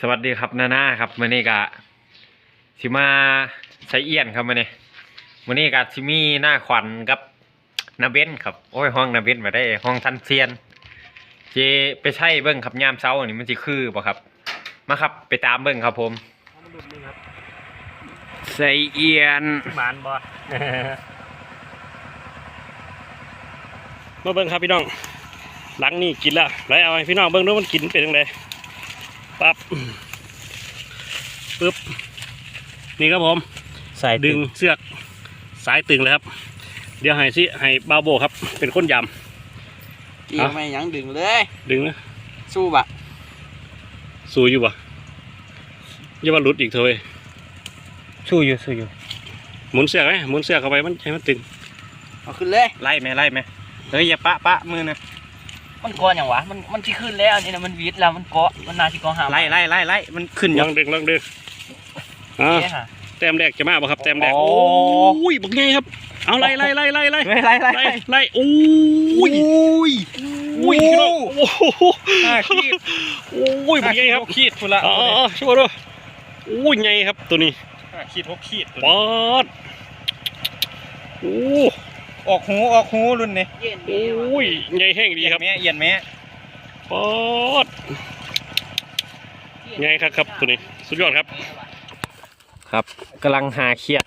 สวัสดีครับนาน่าครับมื่อนี้กะสิมาใช้เอียนครับมื่อนี้มื่อนี้กะสิมีหน้าขวัญกับนาเบนครับโอ้ยห้องนาเบนมาได้ห้องทันเซียน เจไปใช้เบิ้งครับยามเช้าอันนี้มันสิคือบ่ครับ มาครับไปตามเบิ้งครับผมใส่เอียนหมานบ่มาเบิ่งครับพี่น้องหลังนี่กินแล้วไรเอาให้พี่น้องเบิ่งดูมันกินเป็นยังไง ปั๊บปึ๊บนี่ครับผมใส่ดึงเสือกสายตึงเลยครับ เดี๋ยวให้สิให้บาวโบครับ เป็นคนยจีไม่หยังดึงเลยำดึงนะสู้บะสู้อยู่ปะอย่ามาหลุดอีกเถอะเว้ยสู้อยู่สู้อยู่ หมุนเสือกไหมหมุนเสือกเข้าไปมันให้มันตึงเอาขึ้นเลย ไล่ไหมไล่ไหมเฮ้ยอย่าปะปะมือนะ มันเกาะอย่างวะ มันมันที่ขึ้นแล้วอันนี่นะมันวิดแล้วมันเกาะมันนาที่เกาะหามไล่ไล่ไล่ไล่มันขึ้นอลยัองงดึงลองดึงอ่าเนี่ยฮะแต้มแรกจะมาบ่ครับแต้มแรกโอ้โอ้ยบักใหญ่ครับ เอาไล่ไล่ไล่ไล่ไล่ไม่ไล่ไล่ไล่ไล่โอ้ยอุ้ยโอ้ยพี่น้องโอ้โหห้าขีดโอ้ยบักใหญ่ครับขีดพุ่นละอ๋ออ๋อช่วยดูโอ้ยใหญ่ครับตัวนี้ห้าขีดหกขีดปอดโอ้ ออกหูออกหูรุ่นนี้เย็นโอ้ยใหญ่แห้งดีครับแม่เอียนแม่ปอดใหญ่ครับครับตัวนี้ สุดยอดครับ ครับกำลังหาเครียด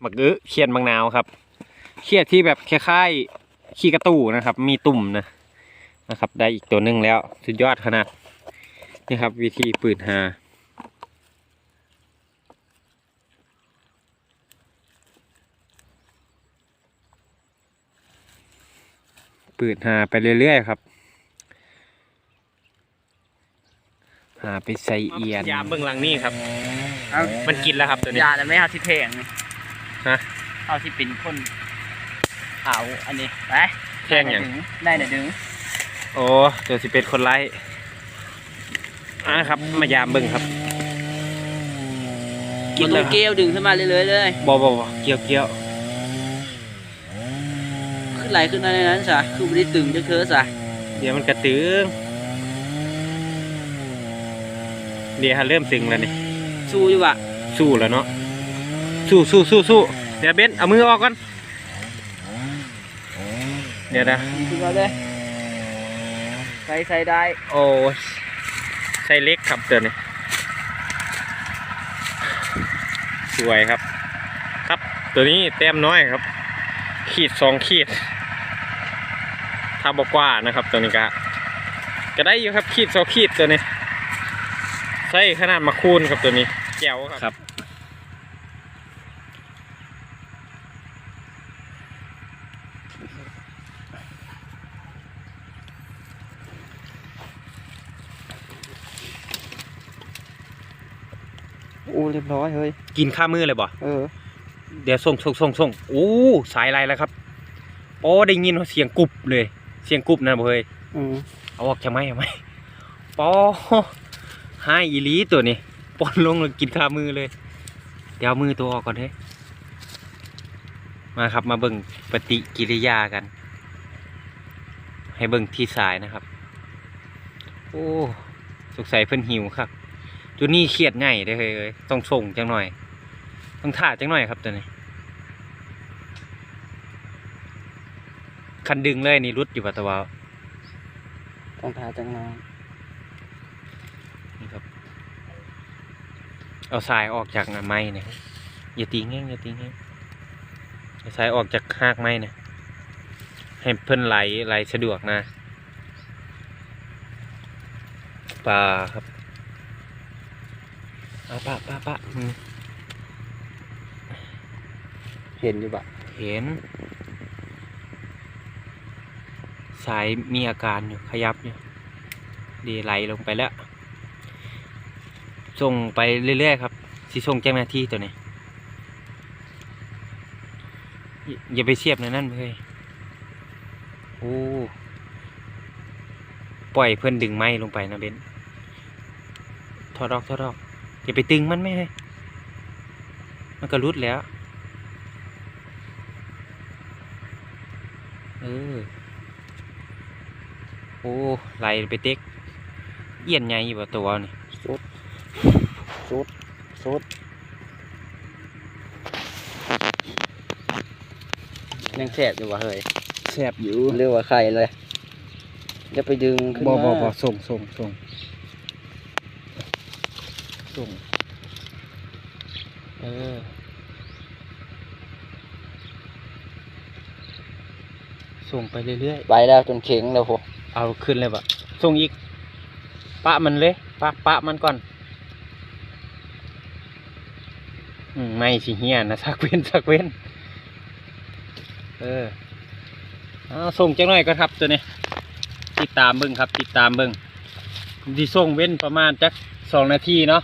หมักอื้อเครียดบางนาวครับเครียดที่แบบคล้ายๆขี้กระตู้นะครับ มีตุ่มนะนะครับ ได้อีกตัวหนึ่งแล้ว สุดยอดขนาดนี่ครับ วิธีปืนหา ปืนหาไปเรื่อยๆครับ หาไปใส่เอียนยามเบื้องหลังนี่ครับ เอามันกินแล้วครับตัวนี้ยาแต่ไม่เอาที่เพลงฮะเอาที่เป็นคนเอาอันนี้ไปแท่งอย่างได้เดี๋ยวดึงโอ้เดี๋ยวสิเป็นคนไล่อ่าครับ มายามเบิ่งครับกิกินนเลตัยวครับเกลียวดึงขึ้นมาเรื่อยๆเลยบอบอบเกี่ยวเกี่ยวขึ้น ไหลขึ้นมาในนั้นซะคือไม่ได้ตึงจะเคือซะเดี๋ยวมันกระตึงเดี๋ยวฮะเริ่มตึงแล้วนี่สู้อยู่บะสู้แล้วเนาะสู้สู้สู้สู้เดี๋ยวเบนเอามือออกก่อนเดี๋ยวนะขึ้นมาเลยใส่ใส่ได้โอ้ยใส่เล็กครับเดี๋ยวนี้สวยครับ ครับตัวนี้แต้มน้อยครับ ขีดสองขีด ถ้าบอกว่านะครับตัวนี้ก็ก็ได้อยู่ครับขีดสองขีดตัวนี้ใส่ขนาดมาคูนครับตัวนี้แจ๋วครับโอ้เรียบร้อยเฮ้ยกินข้ามือเลยบ่เออ เดี๋ยวส่งส่งส่งส่งโอ้สายอะไรแล้วครับโอ้ได้ยินเสียงกรุบเลย เสียงกรุบนะบ่เฮ้ยอืมเอาออกจากไหมเอาไหมปอให้อีหลีตัวนี้ปอนลงแล้วกินข้ามือเลย เดี๋ยวเอามือตัวออกก่อนเฮ้ยมาครับมาเบิ่งปฏิกิริยากัน ให้เบิ่งที่สายนะครับ โอ้สงสัยเพิ่นหิวครับตัวนี้เครียดง่ายเด้อเฮ้ยเอ้ยต้องส่งจังหน่อย ต้องท่าจังหน่อยครับตัวนี้ คันดึงเลยนี่รุดอยู่ปัตตะวาวต้องทาจังมานี่ครับ เอาสายออกจากไม้เนี่ยอย่าตีแง่งอย่าตีแง่งเอาสายออกจากหากไม้เนี่ยให้เพิ่นไหลไหลสะดวกนะปลาครับเอาปะปะปะอืมเห็นอยู่บะเห็น สายมีอาการอยู่ขยับอยู่ดีไหลลงไปแล้ว ส่งไปเรื่อยๆครับสิส่งแจ้งหน้าที่ตัวนี้ อย่าไปเสียบในนั่นเลยโอ้ปล่อยเพื่อนดึงไม้ลงไปนะเบนถอดอกถอดอกอย่าไปตึงมันไม่เลยมันก็รุดแล้ว เออ อ้ไหลไปเต็กเอียนใหญ่อยู่บ่ตัวนี่สุดสุดสุดยังแสบอยู่วะเฮ้ยแซ่บอยู่เรียกว่าไข่เลยจะไปดึงขึ้นบ่มาบ่บ่ส่งส่งส่งส่งเออส่งไปเรื่อยไปแล้วจนเข็งแล้วพวกๆ เอาขึ้นเลยบะส่งอีก ปะมันเลยปะปะมันก่อนอืมไม่สิเฮียนะสักเว้นสักเว้น เออเอาส่งจังหน่อยก็ครับตัวนี้ ติดตามเบิ้งครับ ติดตามเบิ้งที่ส่งเว้นประมาณจักสองนาทีเนาะ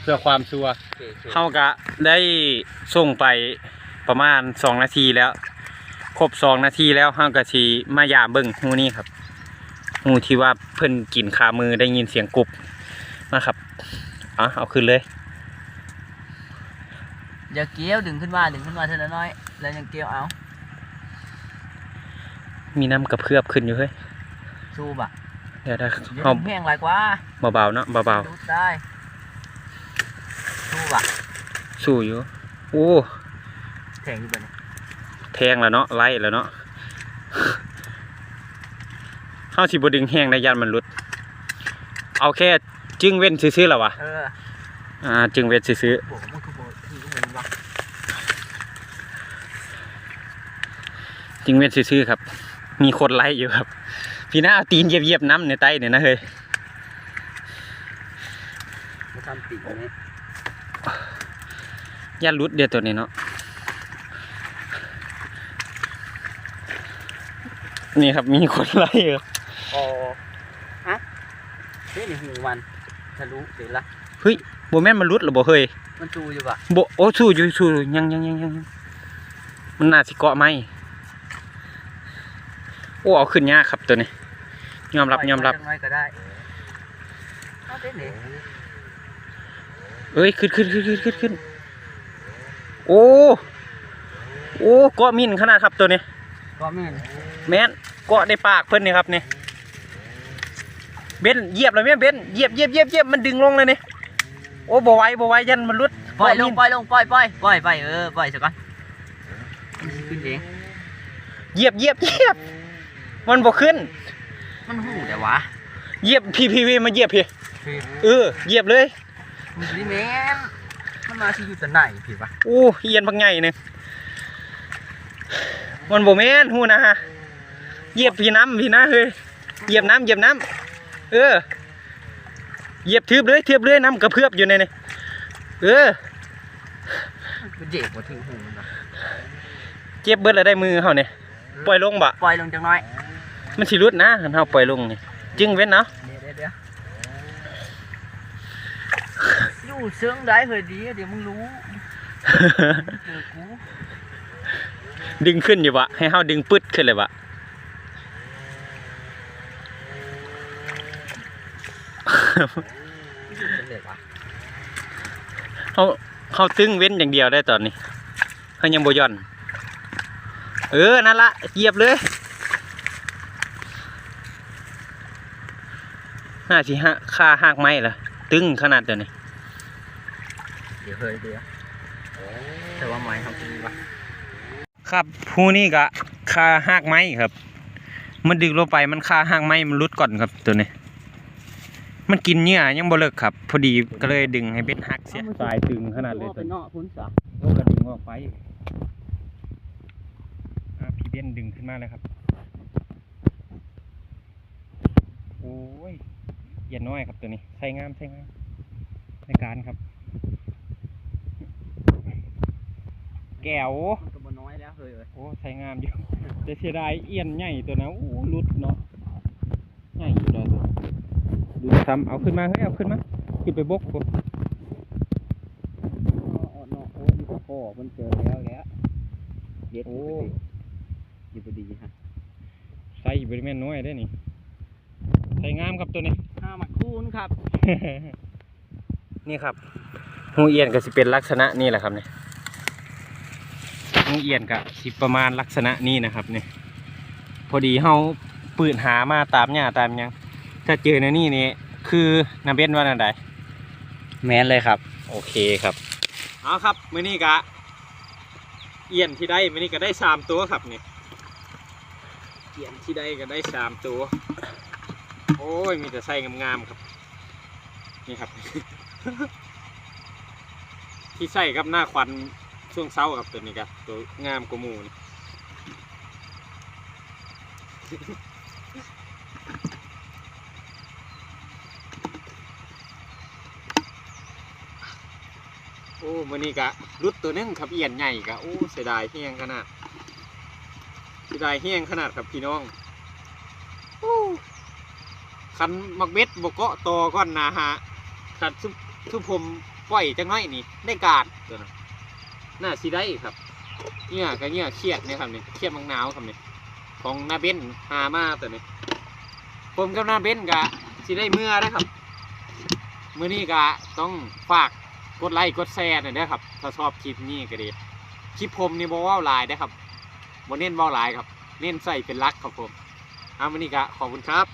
เพื่อความชัวร์เฮากะได้ส่งไปประมาณสองนาทีแล้ว ครบสองนาทีแล้วเฮากะทีมายามเบิ้งหูนี้ครับ หูที่ว่าเพิ่นกินขามือได้ยินเสียงกรุบนะครับเอาเอาขึ้นเลยอย่าเกี้ยวดึงขึ้นมาดึงขึ้นมาเท่าน้อย แล้วยังเกี้ยวเอา มีน้ำกระเพื่อบขึ้นอยู่เฮ้ยสู้บะเดี๋ยวได้อย่าเอาดึงแห้งไรกว่าเบาๆเนาะเบาดูดได้สู้บะๆสู้อยู่โอ้แทงอยู่บนนี้แทงแล้วเนาะไล่แล้วเนาะ เฮาสิบ่ดึงแห้งได้ยันมันหลุด เอาแค่จึงเว้นซื่อๆแล้ววะเอออ่าจึงเว้นซื่อโบกมันคือโบกคือเหมือนวะๆจึงเว้นซื่อๆครับ มีคนไล่อยู่ครับ พี่น้าเอาตีนเหยียบๆน้ำในไตเนี่ยนะเฮ้ยมาทำปีกนี้ยันหลุดเดียวตัวนี้เนาะนี่ครับมีคนไล่อยู่ อ๋อฮะนี่นี่หูมันทะลุเสร็จละเฮ้ยบ่แม่นมันหลุดหรอบ่เฮ้ยมันจูอยู่บะบ่โอ้สู้อยู่สู้อยู่ยังยังยังยังยังมันน่าสิเกาะไหมโอ้เอาขึ้นยากครับตัวนี้ยอมรับยอมรับปล่จังน้อยก็ได้เอาเต้นนี่เอ้ยขึ้นขึ้นขึ้นขึ้นขึ้นขึ้นโอ้โอ้เกาะมินขนาดครับตัวนี้ก็ไม่เห็นแม่นเกาะในปากเพิ่นนี่ครับนี่ เบนเหยียบเลยแม่นเบนเหยียบเหยียบเหยียบเหยียบมันดึงลงเลยนี่โอ้บ่ไหวบ่ไหวยันมันหลุดปล่อยลเกาะงมินปล่อยลงปล่อยปล่อยปล่อยไปเออปล่อยสักก่อนขึ้นเองเหยียบเหยียบเหยียบมันบ่ขึ้น มันหูแต่วะเหยียบพีพีวีมาเหยียบพี่พี่เออเหยียบเลยมันสิแมนมันมาที่อยู่แต่ไหนพี่ปะโอ้เฮียนพักใหญ่เนี่ยมันบ่แม่นหูนะฮะเหยียบพี่น้ำพี่นะเฮ้ยเหยียบน้ำเหยียบน้ำ เออ เหยียบทืบเลยทืบเลยน้ำกระเพื่อบอยู่ในนี่เออมันเจ็บกว่าถึงหูมันปะเจ็บเบิดแล้วได้มือเขาเนี่ยปล่อยลงบะปล่อยลงจังน้อย มันสิรุดนะคันเฮาปล่อยลงนี่จึงเว้นเนาะเดี๋ยวเดี๋ยวเดี๋ยวอยู่เสื้องได้เฮ้ยดีเดี๋ยวมึงรู้เจอกูดึงขึ้นอยู่บะให้เฮาดึงปึ๊ดขึ้นเลยบะ เลยวะเฮาเฮาตึงเว้นอย่างเดียวได้ตอนนี้เฮายังบ่หย่อน เออ นั่นละเหยียบเลยน่าสิฮะค่าหากไม้ละตึงขนาดเดี๋ยวนี้เดี๋ยวเฮ้ยเดี๋ยวแต่ว่าไม้ทำจริงปะครับผู้นี้ก็ค่าหากไม้ครับ มันดึงลงไปมันค่าหากไม้มันรุดก่อนครับตัวนี้ มันกินเหยื่อยังบ่เลิกครับ พอดีก็เลยดึงให้เป็นหักเสียสายตึงขนาดเลยตัวเป็นนี้เนาะพุ่นสาโอ้ก็ดึงออกไปอะพี่เบนดึงขึ้นมาเลยครับ โอ้ยอย่าน้อยครับตัวนี้ใช้งามใช้งามในการครับ แก้วมันก็บ่น้อยแล้วเฮ้ยเอ้ยโอ้ใช้งามอยู่แต่เสียดายเอียนใหญ่ตัวนะโอ้หลุดเนาะใหญ่อยู่เลยตัวดู ซ้ำเอาขึ้นมาเฮ้ยเอาขึ้นมาขึ้นไปบกกูอ๋อเนาะโอ้ยอยู่กับพ่อมันเจอแล้วแล้วเย็ดโอ้อยู่พอดีฮะใส่บริเวณน้อยได้นี่ใส่งามครับตัวนี้ห้าหมักคูนครับ นี่ครับหูเอียนก็สิเป็นลักษณะนี่แหละครับเนี่ยหูเอียนก็สิประมาณลักษณะนี้นะครับเนี่ยพอดีเฮาปืนหามาตามหญ้าตามหยังถ้าเจอในนี่นี่ คือนาเบนว่าอันใดแมนเลยครับ โอเคครับเอาครับมื้อนี้กะ เอียนที่ได้มื้อนี้ก็ได้สามตัวครับนี่เอียนที่ได้ก็ได้สามตัว โอ้ยมีแต่ไส้งามๆครับ นี่ครับ ที่ใส่กับหน้าควันช่วงเช้าครับตัวนี้ครับตัวงามกว่าหมูนี่ โอ้มือนี้กะรุดตัวนึงครับเอียนใหญ่กะโอ้เสียดายเฮียงขนาดเสียดายเฮียงขนาดครับพี่น้องโอ้คันมักเบ็ดบกเกาะตอก่อนนะฮะคันซุปซุปผมปล่อยจังน้อยนี่ได้การตัวนะน่าสิได้ครับเนี่ยก็เนี่ยเครียดเนี่ยครับนี่เครียดมังนาวครับนี่ของนาเบนหามาตัวนี้ผมกับนาเบนกะสิได้เมื่อนะครับ มื้อนี้กะต้องฝาก กดไลค์กดแชร์หน่อยนะครับ ถ้าชอบคลิปนี้ก็ดีคลิปผมนี่บอว่าลายนะครับบเน้นเว่าลายครับ เน้นใส่เป็นลักครับผมอาวันนี้ก็ขอบคุณครับ